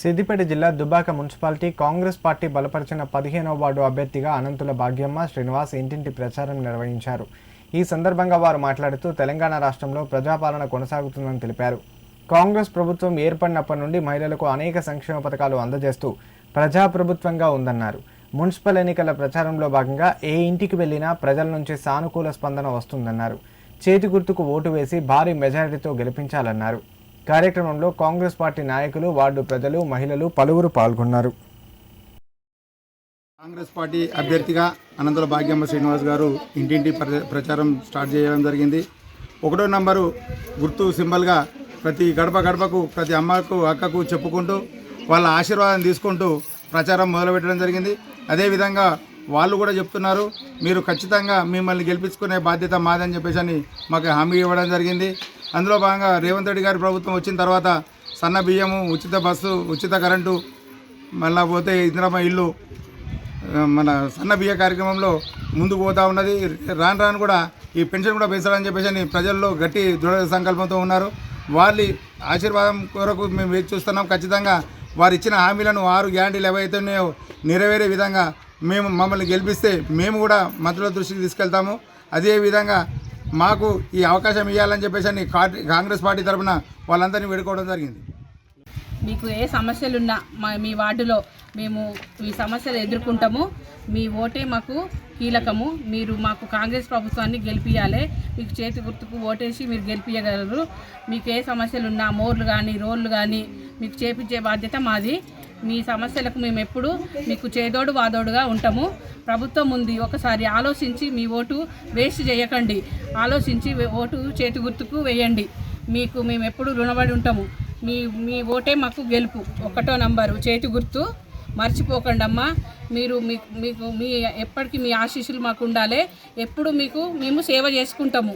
సిద్దిపేట జిల్లా Dubaka municipality Congress party బలపరిచిన పదిహేనవ వార్డు అభ్యర్థిగా అనంతుల భాగ్యమ్మ శ్రీనివాస్ ఇంటింటి ప్రచారం నిర్వహించారు. ఈ సందర్భంగా వారు మాట్లాడుతూ తెలంగాణ రాష్ట్రంలో ప్రజాపాలన కొనసాగుతుందని తెలిపారు. కాంగ్రెస్ ప్రభుత్వం ఏర్పడినప్పటి నుండి మహిళలకు అనేక సంక్షేమ పథకాలు అందజేస్తూ ప్రజాప్రభుత్వంగా ఉందన్నారు. మున్సిపల్ ఎన్నికల ప్రచారంలో భాగంగా ఏ ఇంటికి వెళ్ళినా ప్రజల నుంచి సానుకూల స్పందన వస్తుందన్నారు. చేతి గుర్తుకు ఓటు వేసి భారీ మెజారిటీతో గెలిపించాలన్నారు. కార్యక్రమంలో కాంగ్రెస్ పార్టీ నాయకులు వార్డు ప్రజలు మహిళలు పలువురు పాల్గొన్నారు. కాంగ్రెస్ పార్టీ అభ్యర్థిగా అనంతల భాగ్యమ్మ శ్రీనివాస్ గారు ఇంటింటి ప్ర- ప్రచారం స్టార్ట్ చేయడం జరిగింది. ఒకటో నంబరు గుర్తు సింబల్గా ప్రతి గడప గడపకు ప్రతి అమ్మకు అక్కకు చెప్పుకుంటూ వాళ్ళ ఆశీర్వాదం తీసుకుంటూ ప్రచారం మొదలుపెట్టడం జరిగింది. అదేవిధంగా వాళ్ళు కూడా చెప్తున్నారు మీరు ఖచ్చితంగా మిమ్మల్ని గెలిపించుకునే బాధ్యత మాదని చెప్పేసి అని మాకు హామీ ఇవ్వడం జరిగింది. అందులో భాగంగా రేవంత్ రెడ్డి గారి ప్రభుత్వం వచ్చిన తర్వాత సన్న బియ్యము ఉచిత బస్సు ఉచిత కరెంటు మళ్ళా పోతే ఇందిరమ్మ ఇల్లు మన సన్న బియ్య కార్యక్రమంలో ముందుకు పోతూ ఉన్నది. రాను రాను కూడా ఈ పెన్షన్ కూడా పెంచాలని చెప్పేసి అని ప్రజల్లో గట్టి దృఢ సంకల్పంతో ఉన్నారు. వాళ్ళ ఆశీర్వాదం కొరకు మేము వేచి చూస్తున్నాం. ఖచ్చితంగా వారు ఇచ్చిన హామీలను ఆరు గ్యారంటీలు ఏవైతే ఉన్నాయో నెరవేరే విధంగా మేము మమ్మల్ని గెలిపిస్తే మేము కూడా మంత్రుల దృష్టికి తీసుకెళ్తాము. అదేవిధంగా మాకు ఈ అవకాశం ఇవ్వాలని చెప్పేసి అని కా- కాంగ్రెస్ పార్టీ తరఫున వాళ్ళందరినీ వేడుకోవడం జరిగింది. మీకు ఏ సమస్యలున్నా మా మీ వార్డులో మేము ఈ సమస్యలు ఎదుర్కొంటాము. మీ ఓటే మాకు కీలకము. మీరు మాకు కాంగ్రెస్ ప్రభుత్వాన్ని గెలిపియాలి మీకు చేతి గుర్తుకు ఓటేసి మీరు గెలిపించగలరు మీకు ఏ సమస్యలున్నా మోర్లు కానీ రోళ్ళు కానీ మీకు చేపించే బాధ్యత మాది. మీ సమస్యలకు మేము ఎప్పుడు మీకు చేదోడు వాదోడుగా ఉంటాము. ప్రభుత్వం ఉంది ఒకసారి ఆలోచించి మీ ఓటు వేస్ట్ చేయకండి. ఆలోచించి ఓటు చేతి గుర్తుకు వేయండి. మీకు మేము ఎప్పుడు రుణపడి ఉంటాము. మీ మీ ఓటే మాకు గెలుపు. ఒకటో నంబరు చేతి గుర్తు. మర్చిపోకండి అమ్మా మీరు మీకు మీకు మీ ఎప్పటికీ మీ ఆశీస్సులు మాకు ఉండాలి. ఎప్పుడు మీకు మేము సేవ చేసుకుంటాము.